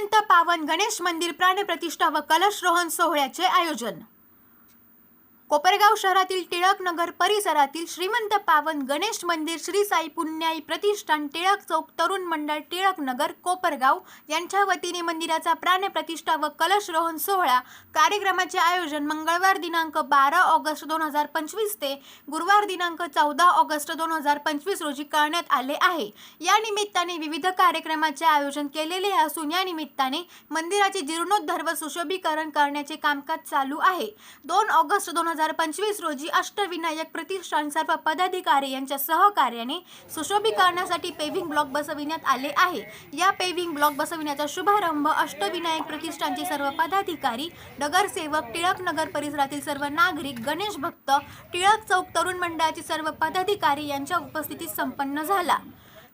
श्रीमंत पावन गणेश मंदिर प्राणप्रतिष्ठा व कलशरोहण सोहळ्याचे आयोजन. कोपरगाव शहरातील टिळक नगर परिसरातील श्रीमंत पावन गणेश मंदिर श्री साई पुण्याई प्रतिष्ठान टिळक चौक तरुण मंडळ टिळक नगर कोपरगाव यांच्या वतीने मंदिराचा प्राणप्रतिष्ठा व कलशरोहण सोहळा कार्यक्रमाचे आयोजन मंगळवार दिनांक बारा ऑगस्ट दोन हजार पंचवीस ते गुरुवार दिनांक चौदा ऑगस्ट दोन हजार पंचवीस रोजी करण्यात आले आहे. या निमित्ताने विविध कार्यक्रमाचे आयोजन केलेले असून या निमित्ताने मंदिराचे जीर्णोद्धार व सुशोभीकरण करण्याचे कामकाज चालू आहे. दोन ऑगस्ट दोन हजार पंचवीस रोजी अष्टविनायक प्रतिष्ठान सर्व पदाधिकारी यांच्या सहकार्याने सुशोभीकरणासाठी पेव्हिंग ब्लॉक बसविण्यात आले आहे. या पेव्हिंग ब्लॉक बसविण्याचा शुभारंभ अष्टविनायक प्रतिष्ठानचे सर्व पदाधिकारी नगरसेवक टिळक नगर परिसरातील सर्व नागरिक गणेश भक्त टिळक चौक तरुण मंडळाचे सर्व पदाधिकारी यांच्या उपस्थितीत संपन्न झाला.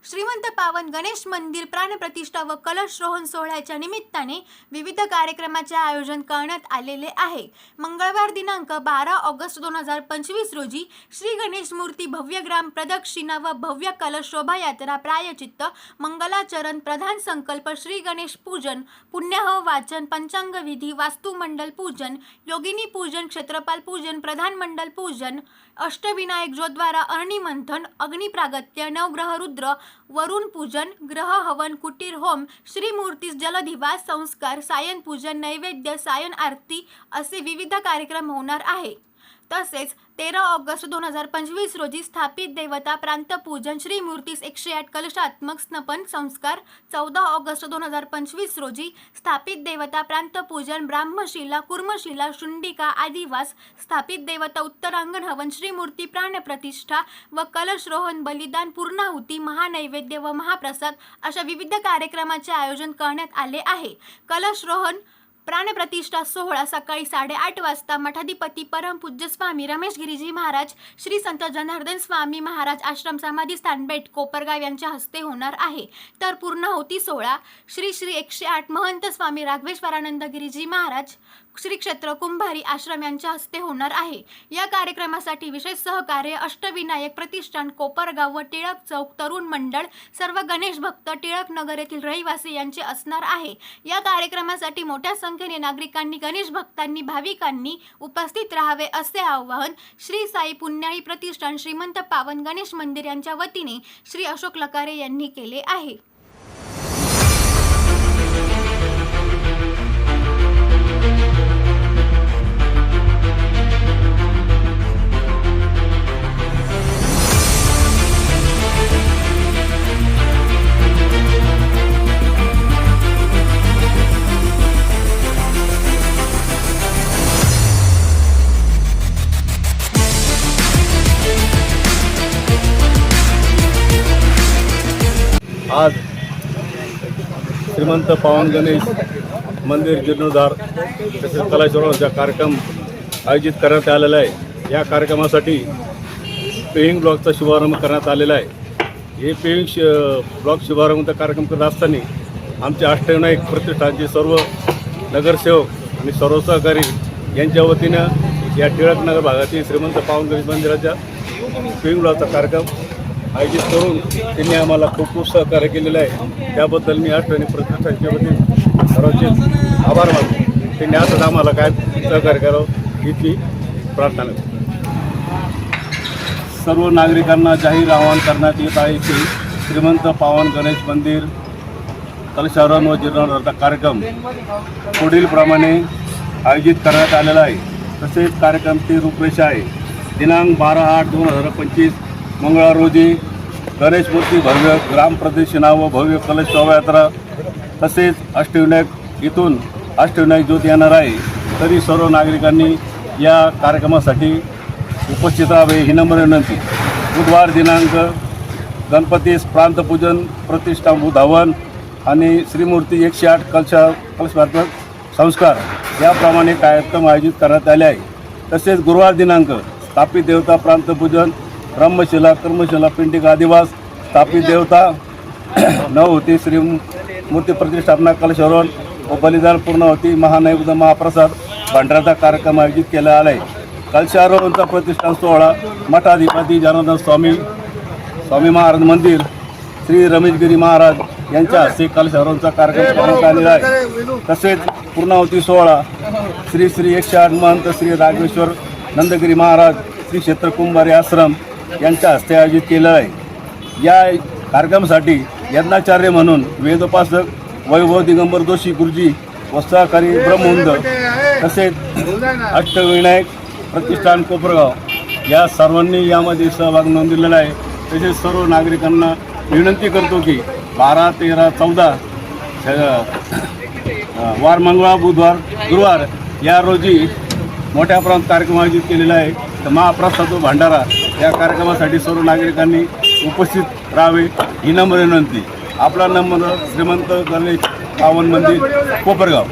श्रीमंत पावन गणेश मंदिर प्राणप्रतिष्ठा व कलशरोहण सोहळ्याच्या निमित्ताने विविध कार्यक्रमाचे आयोजन करण्यात आलेले आहे. मंगळवार दिनांक बारा ऑगस्ट दोन हजार पंचवीस रोजी श्री गणेश मूर्ती भव्य ग्राम प्रदक्षिणा व भव्य कलश शोभायात्रा प्रायचित्त मंगलाचरण प्रधान संकल्प श्री गणेश पूजन पुण्यह वाचन पंचांगविधी वास्तुमंडल पूजन योगिनी पूजन क्षेत्रपाल पूजन प्रधान मंडल पूजन अष्टविनायक ज्योद्वारा अर्णिमंथन अग्निप्रागत्य नवग्रह रुद्र वरुण पूजन ग्रह हवन कुटीर होम श्रीमूर्तीस जलधिवास संस्कार सायन पूजन नैवेद्य सायन आरती असे विविध कार्यक्रम होणार आहे. तसेच तेरा ऑगस्ट दोन हजार पंचवीस रोजी स्थापित देवता प्रांतपूजन श्री मूर्तीस एकशे आठ कलशात्मक स्नपन संस्कार चौदा ऑगस्ट दोन हजार पंचवीस रोजी स्थापित देवता प्रांतपूजन ब्राह्मशिला कुर्मशिला शुंडिका आदिवास स्थापित देवता उत्तरांगण हवन श्रीमूर्ती प्राणप्रतिष्ठा व कलशरोहण बलिदान पूर्णाहुती महानैवेद्य व महाप्रसाद अशा विविध कार्यक्रमाचे आयोजन करण्यात आले आहे. कलशरोहण प्राणप्रतिष्ठा सोहळा सकाळी साडेआठ वाजता मठाधिपती परमपूज्य स्वामी रमेश गिरीजी महाराज श्री संत जनार्दन स्वामी महाराज आश्रम समाधी स्थानबेट कोपरगाव यांच्या हस्ते होणार आहे. तर पूर्ण होती सोहळा. श्री श्री एकशे आठ महंत स्वामी राघवेश्वरानंद गिरीजी महाराज श्री क्षेत्र कुंभारी आश्रम यांच्या हस्ते होणार आहे. या कार्यक्रमासाठी विशेष सहकार्य अष्टविनायक प्रतिष्ठान कोपरगाव व टिळक चौक तरुण मंडळ सर्व गणेश भक्त टिळक नगर येथील रहिवासी यांचे असणार आहे. या कार्यक्रमासाठी मोठ्या संख्येने नागरिकांनी गणेश भक्तांनी भाविकांनी उपस्थित राहावे असे आवाहन श्री साई पुण्याळी प्रतिष्ठान श्रीमंत पावन गणेश मंदिर यांच्या वतीने श्री अशोक लकारे यांनी केले आहे. आज श्रीमंत पावन गणेश मंदिर जीर्णोद्धार तसेच कलाश्वराचा कार्यक्रम आयोजित करण्यात आलेला आहे. या कार्यक्रमासाठी पेईंग ब्लॉकचा शुभारंभ करण्यात आलेला आहे. हे पेईंग श ब्लॉक शुभारंभचा कार्यक्रम करत असताना आमचे अष्टविनायक प्रतिष्ठानचे सर्व नगरसेवक आणि सर्व सहकारी यांच्या वतीनं या टिळक नगर भागातील श्रीमंत पावन गणेश मंदिराच्या पेईंग ब्लॉकचा कार्यक्रम आयोजित करून त्यांनी आम्हाला खूप खूप सहकार्य केलेलं आहे. त्याबद्दल मी आठवणी प्रतिष्ठानच्या वतीने सर्वांचे आभार मानतो. त्यांनी असंच आम्हाला काय सहकार्य करावं हिची प्रार्थना सर्व नागरिकांना जाहीर आवाहन करण्यात येत आहे की श्रीमंत पावन गणेश मंदिर कलशारण व जीर्णोद्धारचा कार्यक्रम पुढीलप्रमाणे आयोजित करण्यात आलेला आहे. तसेच कार्यक्रमची रूपरेषा आहे. दिनांक बारा आठ दोन हजार पंचवीस मंगळवार रोजी गणेश मूर्ती भव्य ग्रामप्रदक्षिणा व भव्य कलश शोभायात्रा तसेच अष्टविनायक इथून अष्टविनायक ज्योत येणार आहे. तरी सर्व नागरिकांनी या कार्यक्रमासाठी उपस्थित राहावे ही नम्र विनंती. बुधवार दिनांक गणपतीस प्रांतपूजन प्रतिष्ठा बुधावन आणि श्रीमूर्ती एकशे आठ कलशा कलशात्मक संस्कार याप्रमाणे कार्यक्रम आयोजित करण्यात आले आहे. तसेच गुरुवार दिनांक स्थापित देवता प्रांतपूजन ब्रह्मशिला कर्मशिला पिंडिका आदिवास स्थापित देवता न होती श्री मूर्ती प्रतिष्ठापना कलशरोहण व बलिदान पूर्ण होती महानैवेद्य महाप्रसाद भंडाराचा कार्यक्रम आयोजित केला आला आहे कलशारोहणचा प्रतिष्ठान सोहळा मठाधिपती जनार्दन स्वामी स्वामी महाराज मंदिर श्री रमेशगिरी महाराज यांच्या हस्ते कलशारोहणचा कार्यक्रम करण्यात आलेला आहे. तसेच पूर्णावती सोहळा श्री श्री एकशे आठ महंत श्री राघवेश्वर नंदगिरी महाराज श्री क्षेत्र कुंभारी आश्रम यांच्या हस्ते आयोजित केलं आहे. या कार्यक्रमासाठी यज्ञाचार्य म्हणून वेदोपासक वैभव दिगंबर जोशी गुरुजी वस्त्राकारी ब्रह्मवंद तसेच अष्टविनायक प्रतिष्ठान कोपरगाव या सर्वांनी यामध्ये सहभाग नोंदवलेला आहे. तसेच सर्व नागरिकांना विनंती करतो की बारा तेरा चौदा वार मंगळवार बुधवार गुरुवार या रोजी मोठ्या प्रमाणात कार्यक्रम आयोजित केलेला आहे. तर महाप्रसाद व भंडारा या कार्यक्रमासाठी सर्व नागरिकांनी उपस्थित राहावे ही नम्र विनंती. आपला नंबर श्रीमंत गणेश पावन मंदिर कोपरगाव.